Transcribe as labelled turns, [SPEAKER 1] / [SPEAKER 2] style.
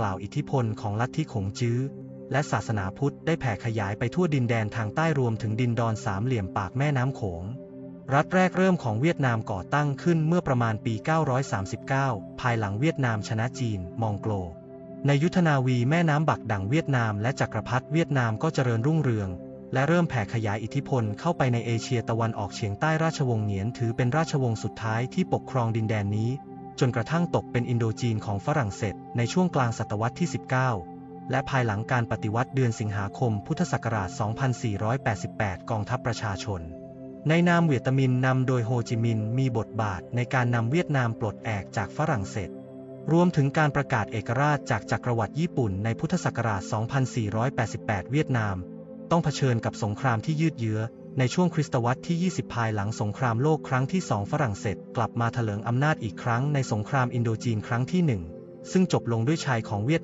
[SPEAKER 1] กล่าวอิทธิพลของลัทธิขงจื้อ และศาสนาพุทธได้แผ่ขยายไปทั่วดินแดนทางใต้รวมถึงดินดอนสามเหลี่ยมปากแม่น้ำโขง รัฐแรกเริ่มของเวียดนามก่อตั้งขึ้นเมื่อประมาณปี 939 ภายหลังเวียดนามชนะจีน มองโกล ในยุทธนาวีแม่น้ำบักดั่งเวียดนามและจักรพรรดิเวียดนามก็เจริญรุ่งเรือง และเริ่มแผ่ขยายอิทธิพลเข้าไปในเอเชียตะวันออกเฉียงใต้ราชวงศ์เหงียนถือเป็นราชวงศ์สุดท้ายที่ปกครองดินแดนนี้ จนกระทั่งตกเป็นอินโดจีนของฝรั่งเศสในช่วงกลางศตวรรษที่ 19 และภายหลังการปฏิวัติเดือนสิงหาคมพุทธศักราช 2488 กองทัพประชาชน ในนามเวียดมินนำโดยโฮจิมินห์มีบทบาทในการนำเวียดนามปลดแอกจากฝรั่งเศสรวมถึงการประกาศเอกราชจากจักรวรรดิญี่ปุ่นในพุทธศักราช 2488 เวียดนาม ต้องเผชิญกับสงครามที่ยืดเยื้อ ในช่วงคริสตวรรษที่ 20 ภายหลังสงครามโลกครั้งที่2ฝรั่งเศสกลับมาเถลิงอำนาจอีกครั้งในสงครามอินโดจีนครั้งที่1ซึ่งจบลงด้วยชัยของเวียด